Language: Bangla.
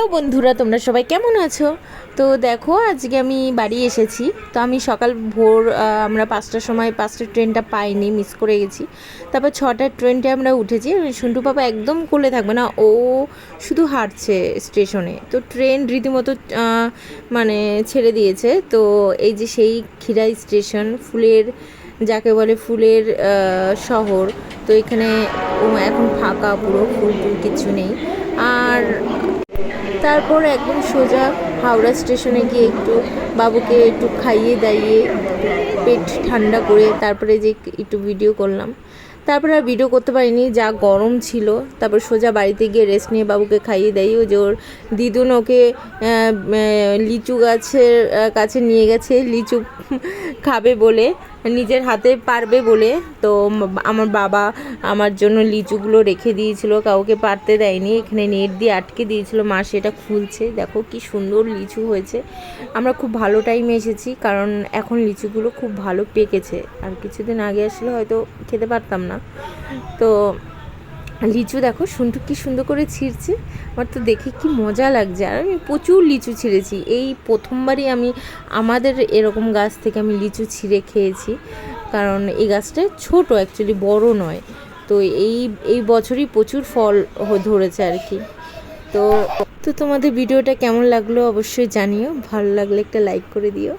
হ্যালো বন্ধুরা, তোমরা সবাই কেমন আছো? তো দেখো, আজকে আমি বাড়ি এসেছি। তো আমি সকাল ভোর আমরা পাঁচটার সময়, পাঁচটার ট্রেনটা পাইনি মিস করে গেছি। তারপর ছটার ট্রেনটা আমরা উঠেছি। সন্টু পাপা একদম কোলে থাকবে না, ও শুধু হাঁটছে স্টেশনে। তো ট্রেন রীতিমতো মানে ছেড়ে দিয়েছে। তো এই যে সেই খিরাই স্টেশন, ফুলের, যাকে বলে ফুলের শহর, তো এখানে এখন ফাঁকা পুরো, ফুল কিছু নেই। আর তারপর একদম সোজা হাওড়া স্টেশনে গিয়ে একটু বাবুকে একটু খাইয়ে দাইয়ে পেট ঠান্ডা করে তারপরে যে একটু ভিডিও করলাম। তারপরে আর ভিডিও করতে পারিনি, যা গরম ছিল। তারপর সোজা বাড়িতে গিয়ে রেস্ট নিয়ে বাবুকে খাইয়ে দেয় ও যে ওর দিদুন ওকে লিচু গাছের কাছে নিয়ে গেছে। লিচু খাবে বলে, নিজের হাতে পারবে বলে। তো আমার বাবা আমার জন্য লিচুগুলো রেখে দিয়েছিল, কাউকে পারতে দেয়নি। এখানে নেট দিয়ে আটকে দিয়েছিল, মা সেটা খুলছে। দেখো কি সুন্দর লিচু হয়েছে। আমরা খুব ভালো টাইমে এসেছি, কারণ এখন লিচুগুলো খুব ভালো পেকেছে। আর কিছুদিন আগে আসলে হয়তো খেতে পারতাম না। তো লিচু দেখো শুনটু কি সুন্দর করে ছিঁড়ছে। আমার তো দেখে কি মজা লাগছে। আর আমি প্রচুর লিচু ছিঁড়েছি। এই প্রথমবারই আমি আমাদের এরকম গাছ থেকে আমি লিচু ছিঁড়ে খেয়েছি। কারণ এই গাছটা ছোট অ্যাকচুয়ালি বড় নয়। তো এই এই বছরই প্রচুর ফল ধরেছে আর কি। তো তো তোমাদের ভিডিওটা কেমন লাগল অবশ্যই জানিও। ভালো লাগলে একটা লাইক করে দিও।